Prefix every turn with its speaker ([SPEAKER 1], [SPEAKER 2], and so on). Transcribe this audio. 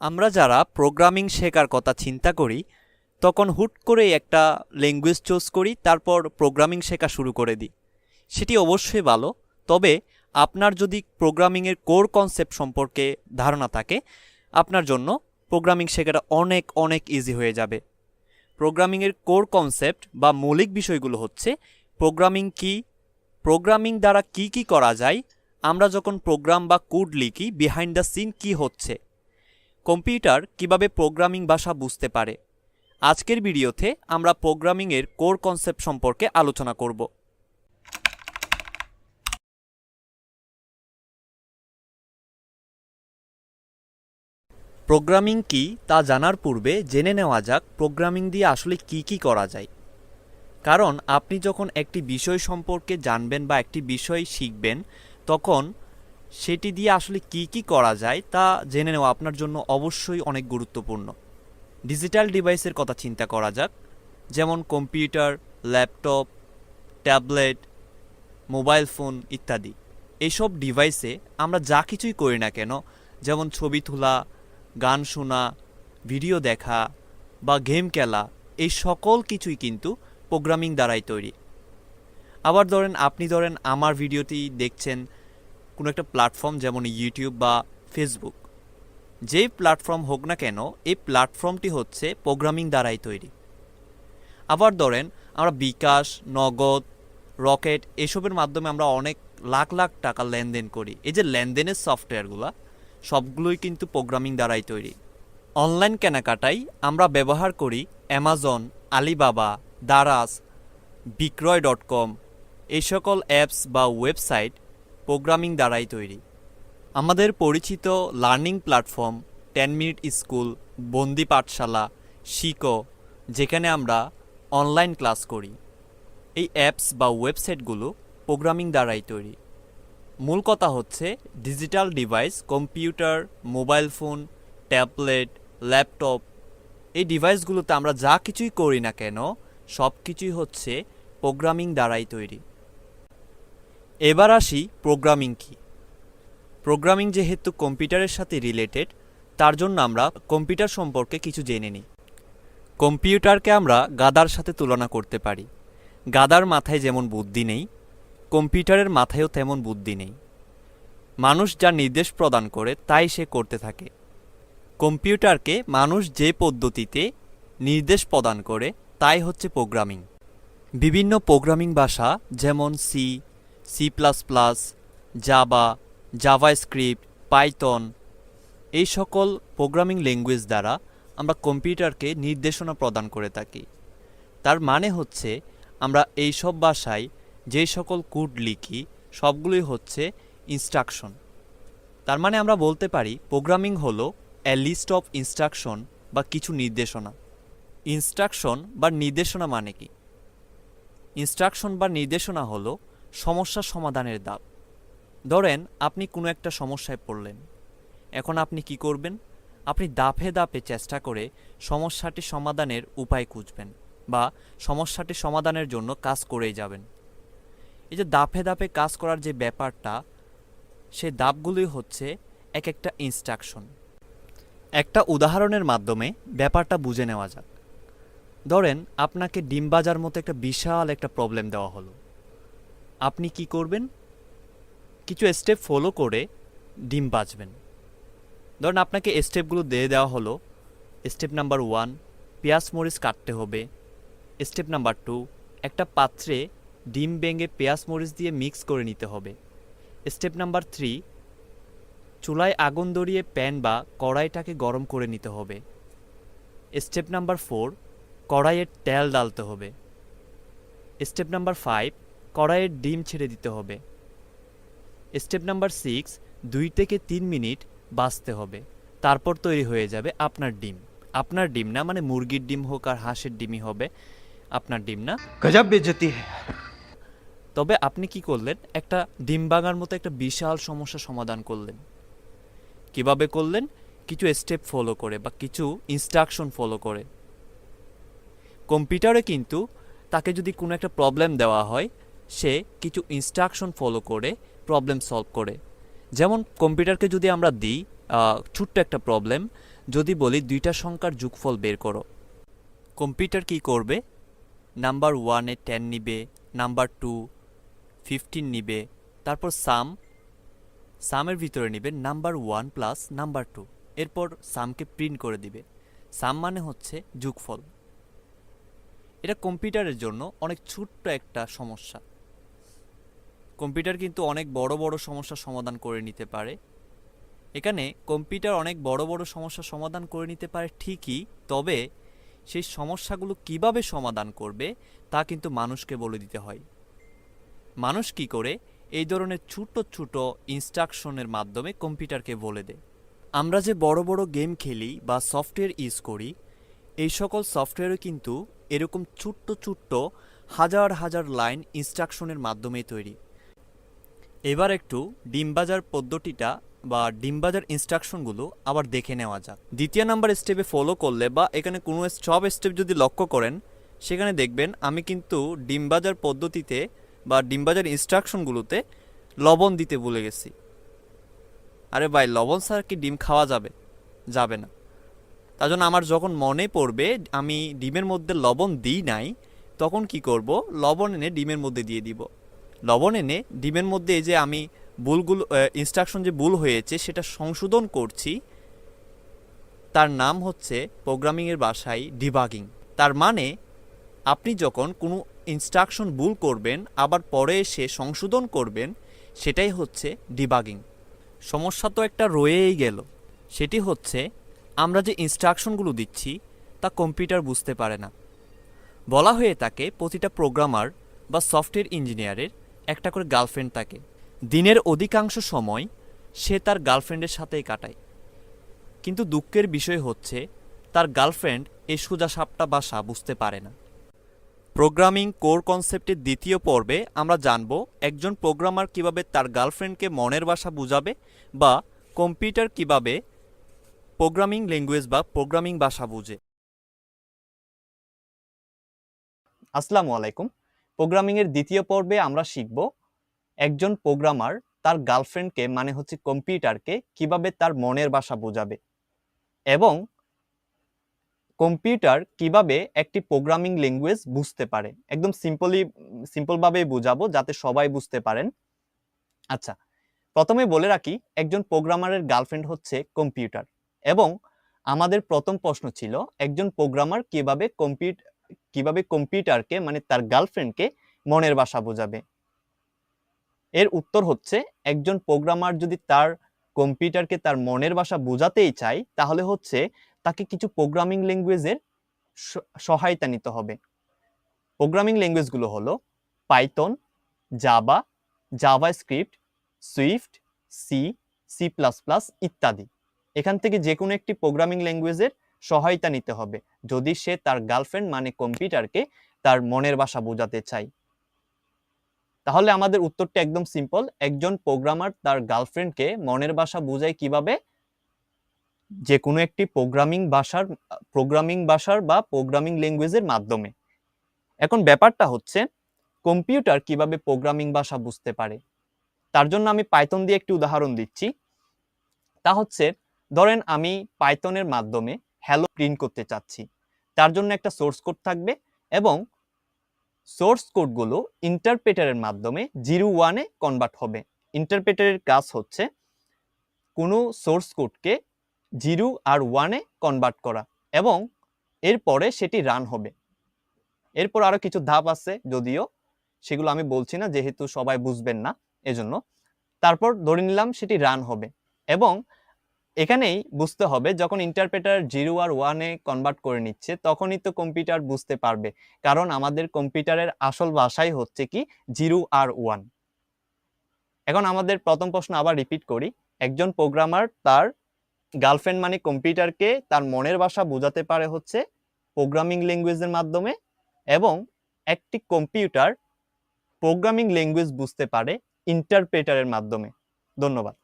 [SPEAKER 1] আমরা যারা প্রোগ্রামিং শেখার কথা চিন্তা করি, তখন হুট করে একটা ল্যাঙ্গুয়েজ চুজ করি, তারপর প্রোগ্রামিং শেখা শুরু করে দিই। সেটি অবশ্যই ভালো, তবে আপনার যদি প্রোগ্রামিংয়ের কোর কনসেপ্ট সম্পর্কে ধারণা থাকে, আপনার জন্য প্রোগ্রামিং শেখাটা অনেক অনেক ইজি হয়ে যাবে। প্রোগ্রামিংয়ের কোর কনসেপ্ট বা মৌলিক বিষয়গুলো হচ্ছে প্রোগ্রামিং কি প্রোগ্রামিং দ্বারা কি কি করা যায়, আমরা যখন প্রোগ্রাম বা কোড লিখি বিহাইন্ড দ্য সিন কি হচ্ছে কম্পিউটার কীভাবে প্রোগ্রামিং ভাষা বুঝতে পারে? আজকের ভিডিওতে আমরা প্রোগ্রামিংয়ের কোর কনসেপ্ট সম্পর্কে আলোচনা করব। প্রোগ্রামিং কি তা জানার পূর্বে জেনে নেওয়া যাক প্রোগ্রামিং দিয়ে আসলে কি কি করা যায়। কারণ আপনি যখন একটি বিষয় সম্পর্কে জানবেন বা একটি বিষয় শিখবেন, তখন সেটি দিয়ে আসলে কি কি করা যায় তা জেনে নেওয়া আপনার জন্য অবশ্যই অনেক গুরুত্বপূর্ণ। ডিজিটাল ডিভাইসের কথা চিন্তা করা যাক, যেমন computer laptop tablet mobile phone ইত্যাদি। এইসব ডিভাইসে আমরা যা কিছুই করি না কেন, যেমন ছবি তোলা, গান শোনা ভিডিও দেখা বা গেম খেলা, এই সকল কিছুই কিন্তু প্রোগ্রামিং দ্বারাই তৈরি। আবার ধরেন, আপনি ধরেন আমার ভিডিওটি দেখছেন কোনো একটা প্ল্যাটফর্ম যেমন ইউটিউব বা ফেসবুক যেই প্ল্যাটফর্ম হোক না কেন, এই প্ল্যাটফর্মটি হচ্ছে প্রোগ্রামিং দ্বারাই তৈরি। আবার ধরেন, আমরা বিকাশ, নগদ, রকেট এসবের মাধ্যমে আমরা অনেক লাখ লাখ টাকা লেনদেন করি। এই যে লেনদেনের সফটওয়্যারগুলো, সবগুলোই কিন্তু প্রোগ্রামিং দ্বারাই তৈরি। অনলাইন কেনাকাটাই আমরা ব্যবহার করি অ্যামাজন আলিবাবা দারাস বিক্রয় ডট কম এই সকল অ্যাপস বা ওয়েবসাইট প্রোগ্রামিং দ্বারাই তৈরি। আমাদের পরিচিত learning platform, ten minute school, Bondi Pathshala, Shikho, যেখানে আমরা অনলাইন ক্লাস করি। এই অ্যাপস বা ওয়েবসাইটগুলো প্রোগ্রামিং দ্বারাই তৈরি। মূল কথা হচ্ছে digital device, computer, mobile phone, tablet, laptop. এই ডিভাইসগুলোতে আমরা যা কিছুই করি না কেন সব কিছুই হচ্ছে প্রোগ্রামিং দ্বারাই তৈরি। এবার আসি প্রোগ্রামিং কি? প্রোগ্রামিং যেহেতু কম্পিউটারের সাথে রিলেটেড তার জন্য আমরা কম্পিউটার সম্পর্কে কিছু জেনে নিই। কম্পিউটারকে আমরা গাদার সাথে তুলনা করতে পারি। গাদার মাথায় যেমন বুদ্ধি নেই, কম্পিউটারের মাথায়ও তেমন বুদ্ধি নেই। মানুষ যা নির্দেশ প্রদান করে, তাই সে করতে থাকে। কম্পিউটারকে মানুষ যে পদ্ধতিতে নির্দেশ প্রদান করে, তাই হচ্ছে প্রোগ্রামিং বিভিন্ন প্রোগ্রামিং ভাষা, যেমন C C plus plus JavaScript Python এই সকল প্রোগ্রামিং ল্যাঙ্গুয়েজ দ্বারা আমরা কম্পিউটারকে নির্দেশনা প্রদান করে থাকি। তার মানে হচ্ছে আমরা এই সব ভাষায় যে সকল কোড লিখি, সবগুলোই হচ্ছে ইনস্ট্রাকশন তার মানে আমরা বলতে পারি প্রোগ্রামিং হলো এ লিস্ট অফ ইনস্ট্রাকশন বা কিছু নির্দেশনা। ইনস্ট্রাকশন বা নির্দেশনা মানে কি? ইনস্ট্রাকশন বা নির্দেশনা হলো সমস্যা সমাধানের দাব। ধরেন, আপনি কোনো একটা সমস্যায় পড়লেন। এখন আপনি কি করবেন? আপনি দাপে দাপে চেষ্টা করে সমস্যাটি সমাধানের উপায় খুঁজবেন বা সমস্যাটি সমাধানের জন্য কাজ করেই যাবেন। এই যে দাপে দাপে কাজ করার যে ব্যাপারটা, সে দাপগুলোই হচ্ছে এক একটা ইনস্ট্রাকশন একটা উদাহরণের মাধ্যমে ব্যাপারটা বুঝে নেওয়া যাক। ধরেন, আপনাকে ডিম বাজার মতো একটা বিশাল একটা প্রবলেম দেওয়া হলো। আপনি কি করবেন? কিছু স্টেপ ফলো করে ডিম বাজবেন। ধরুন আপনাকে স্টেপগুলো দিয়ে দেওয়া হলো। স্টেপ নাম্বার ওয়ান পেঁয়াজ মরিচ কাটতে হবে। স্টেপ নাম্বার টু একটা পাত্রে ডিম ভেঙে পেঁয়াজ মরিচ দিয়ে মিক্স করে নিতে হবে। স্টেপ নাম্বার থ্রি চুলায় আগুন ধরিয়ে প্যান বা কড়াইটাকে গরম করে নিতে হবে। স্টেপ নাম্বার ফোর কড়াইয়ের তেল ডালতে হবে। স্টেপ নাম্বার ফাইভ কড়াইয়ের ডিম ছেড়ে দিতে হবে। স্টেপ নাম্বার সিক্স দুই থেকে তিন মিনিট বাঁচতে হবে। তারপর তৈরি হয়ে যাবে আপনার ডিম। আপনার ডিম না মানে মুরগির ডিম হোক আর হাঁসের ডিমই হবে আপনার ডিম না।
[SPEAKER 2] গজব বেজতি
[SPEAKER 1] তবে আপনি কি করলেন? একটা ডিম বাগার মতো একটা বিশাল সমস্যা সমাধান করলেন। কীভাবে করলেন? কিছু স্টেপ ফলো করে বা কিছু ইনস্ট্রাকশন ফলো করে। কম্পিউটারে কিন্তু তাকে যদি কোনো একটা প্রবলেম দেওয়া হয় সে কিছু ইনস্ট্রাকশন ফলো করে প্রবলেম সলভ করে। যেমন কম্পিউটারকে যদি আমরা দিই ছোট্ট একটা প্রবলেম যদি বলি দুইটা সংখ্যার যোগফল বের করো। কম্পিউটার কি করবে? নাম্বার ওয়ানে টেন নিবে নাম্বার টু ফিফটিন নিবে, তারপর সাম সামের ভিতরে নিবে number one plus number two এরপর সামকে প্রিন্ট করে দিবে। সাম মানে হচ্ছে যোগফল। এটা কম্পিউটারের জন্য অনেক ছোট্ট একটা সমস্যা। কম্পিউটার কিন্তু অনেক বড় বড় সমস্যার সমাধান করে নিতে পারে। এখানে কম্পিউটার অনেক বড় বড় সমস্যার সমাধান করে নিতে পারে ঠিকই, তবে সেই সমস্যাগুলো কীভাবে সমাধান করবে তা কিন্তু মানুষকে বলে দিতে হয়। মানুষ কি করে? এই ধরনের ছোট ছোট ইনস্ট্রাকশনের মাধ্যমে কম্পিউটারকে বলে দেয়। আমরা যে বড় বড় গেম খেলি বা সফটওয়্যার ইউজ করি, এই সকল সফটওয়্যারও কিন্তু এরকম ছোট্ট ছোট্ট হাজার হাজার লাইন ইনস্ট্রাকশনের মাধ্যমেই তৈরি। এবার একটু ডিমবাজার পদ্ধতিটা বা ডিমবাজার ইনস্ট্রাকশনগুলো আবার দেখে নেওয়া যাক। দ্বিতীয় নাম্বার স্টেপে ফলো করলে বা এখানে কোনো সব স্টেপ যদি লক্ষ্য করেন, সেখানে দেখবেন আমি কিন্তু ডিমবাজার পদ্ধতিতে বা ডিমবাজার ইনস্ট্রাকশনগুলোতে লবণ দিতে ভুলে গেছি। আরে ভাই, লবণ ছাড়া কি ডিম খাওয়া যাবে? যাবে না। তার জন্য আমার যখন মনে পড়বে আমি ডিমের মধ্যে লবণ দিই নাই, তখন কি করব? লবণ এনে ডিমের মধ্যে দিয়ে দিব। লবণ এনে ডিমের মধ্যে এই যে আমি ভুলগুলো ইনস্ট্রাকশন যে ভুল হয়েছে সেটা সংশোধন করছি। তার নাম হচ্ছে প্রোগ্রামিংয়ের ভাষায় ডিবাগিং তার মানে আপনি যখন কোনো ইনস্ট্রাকশন ভুল করবেন, আবার পরে এসে সংশোধন করবেন, সেটাই হচ্ছে ডিবাগিং সমস্যা তো একটা রয়েই গেল। সেটি হচ্ছে আমরা যে ইনস্ট্রাকশনগুলো দিচ্ছি, তা কম্পিউটার বুঝতে পারে না। বলা হয়ে থাকে প্রতিটা প্রোগ্রামার বা সফটওয়্যার ইঞ্জিনিয়ারের একটা করে গার্লফ্রেন্ড থাকে দিনের অধিকাংশ সময় সে তার গার্লফ্রেন্ডের সাথেই কাটায়। কিন্তু দুঃখের বিষয় হচ্ছে, তার গার্লফ্রেন্ড এই সোজা সাপটা ভাষা বুঝতে পারে না। প্রোগ্রামিং কোর কনসেপ্টের দ্বিতীয় পর্বে আমরা জানব একজন প্রোগ্রামার কীভাবে তার গার্লফ্রেন্ডকে মনের বাসা বুঝাবে বা কম্পিউটার কীভাবে প্রোগ্রামিং ল্যাঙ্গুয়েজ বা প্রোগ্রামিং ভাষা বুঝে। আসসালামু আলাইকুম। প্রোগ্রামিং এর দ্বিতীয় পর্বে আমরা শিখব একজন প্রোগ্রামার তার গার্লফ্রেন্ডকে মানে হচ্ছে কম্পিউটারকে কীভাবে তার মনের ভাষা বোঝাবে এবং কম্পিউটার কীভাবে একটি প্রোগ্রামিং ল্যাঙ্গুয়েজ বুঝতে পারে। একদম সিম্পলি সিম্পলভাবে বোঝাবো যাতে সবাই বুঝতে পারেন। আচ্ছা প্রথমে বলে রাখি, একজন প্রোগ্রামারের গার্লফ্রেন্ড হচ্ছে কম্পিউটার এবং আমাদের প্রথম প্রশ্ন ছিল, একজন প্রোগ্রামার কীভাবে কম্পিউটার কীভাবে কম্পিউটারকে মানে তার গার্লফ্রেন্ডকে মনের বাসা বোঝাবে? এর উত্তর হচ্ছে, একজন প্রোগ্রামার যদি তার কম্পিউটারকে তার মনের বাসা বোঝাতেই চায়, তাহলে হচ্ছে তাকে কিছু প্রোগ্রামিং ল্যাঙ্গুয়েজের সহায়তা নিতে হবে। প্রোগ্রামিং ল্যাঙ্গুয়েজগুলো হলো Python Java JavaScript Swift, C C plus plus ইত্যাদি। এখান থেকে যে কোনো একটি প্রোগ্রামিং ল্যাঙ্গুয়েজের সহায়তা নিতে হবে। যদি সে তার গার্লফ্রেন্ড মানে কম্পিউটারকে তার মনের ভাষা বোঝাতে চায়। তাহলে আমাদের উত্তরটা একদম সিম্পল একজন প্রোগ্রামার তার গার্লফ্রেন্ডকে মনের ভাষা বোঝায় কীভাবে? যে কোনো একটি প্রোগ্রামিং ভাষার প্রোগ্রামিং ভাষার বা প্রোগ্রামিং ল্যাঙ্গুয়েজের মাধ্যমে। এখন ব্যাপারটা হচ্ছে কম্পিউটার কীভাবে প্রোগ্রামিং ভাষা বুঝতে পারে? তার জন্য আমি পাইথন দিয়ে একটি উদাহরণ দিচ্ছি। তা হচ্ছে, ধরেন আমি পাইথনের মাধ্যমে হ্যালো প্রিন্ট করতে চাচ্ছি। তার জন্য একটা সোর্স কোড থাকবে এবং সোর্স কোডগুলো ইন্টারপ্রেটারের মাধ্যমে জিরো ওয়ানে কনভার্ট হবে। ইন্টারপ্রেটারের কাজ হচ্ছে কোনো সোর্স কোডকে জিরো আর ওয়ানে কনভার্ট করা এবং এরপরে সেটি রান হবে। এরপর আরও কিছু ধাপ আছে যদিও সেগুলো আমি বলছি না, যেহেতু সবাই বুঝবেন না, এজন্য। তারপর ধরে নিলাম সেটি রান হবে এবং এখানেই বুঝতে হবে, যখন ইন্টারপ্রেটার জিরো আর ওয়ানে কনভার্ট করে নিচ্ছে, তখনই তো কম্পিউটার বুঝতে পারবে। কারণ আমাদের কম্পিউটারের আসল ভাষাই হচ্ছে কি? জিরো আর ওয়ান এখন আমাদের প্রথম প্রশ্ন আবার রিপিট করি। একজন প্রোগ্রামার তার গার্লফ্রেন্ড মানে কম্পিউটারকে তার মনের ভাষা বোঝাতে পারে হচ্ছে প্রোগ্রামিং ল্যাঙ্গুয়েজের মাধ্যমে এবং একটি কম্পিউটার প্রোগ্রামিং ল্যাঙ্গুয়েজ বুঝতে পারে ইন্টারপ্রেটারের মাধ্যমে। ধন্যবাদ।